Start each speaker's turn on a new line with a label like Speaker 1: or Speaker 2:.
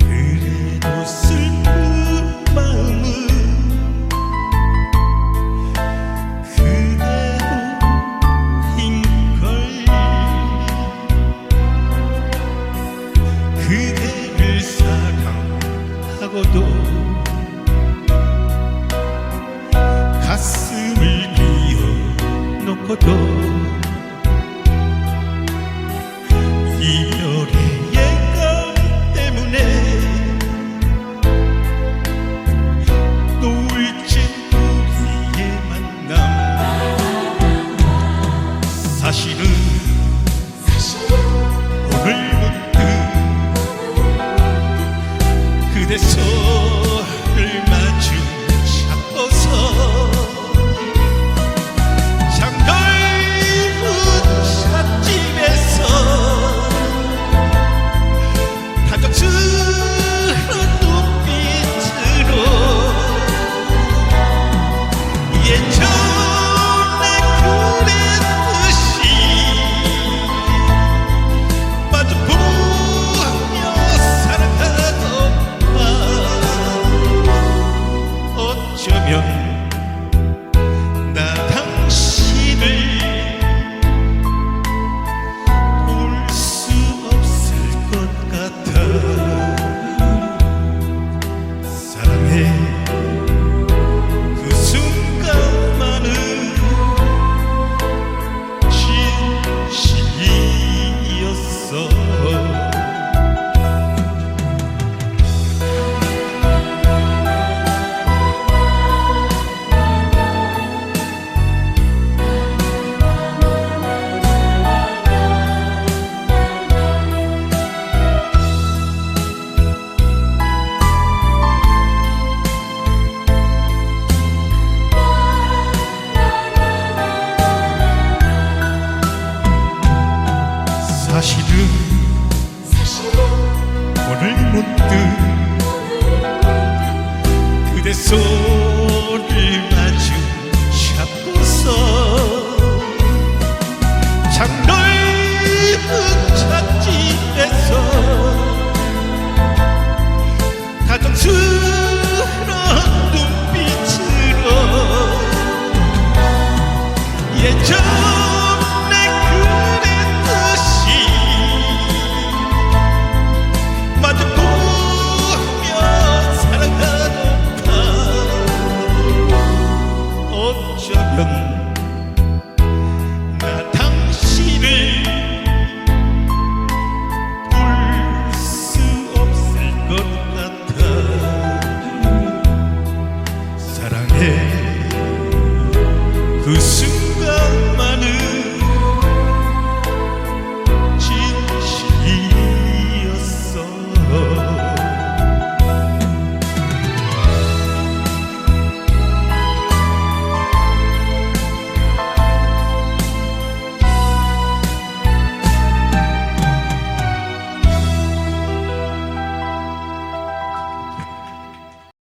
Speaker 1: 그리고 슬픈 마음을 그대뿐인걸 그대를 사랑하고도 가슴을 비워놓고도 그대 내 손을 마주 잡고서 참 넓은 찻집에서 가끔스런 눈빛으로 예전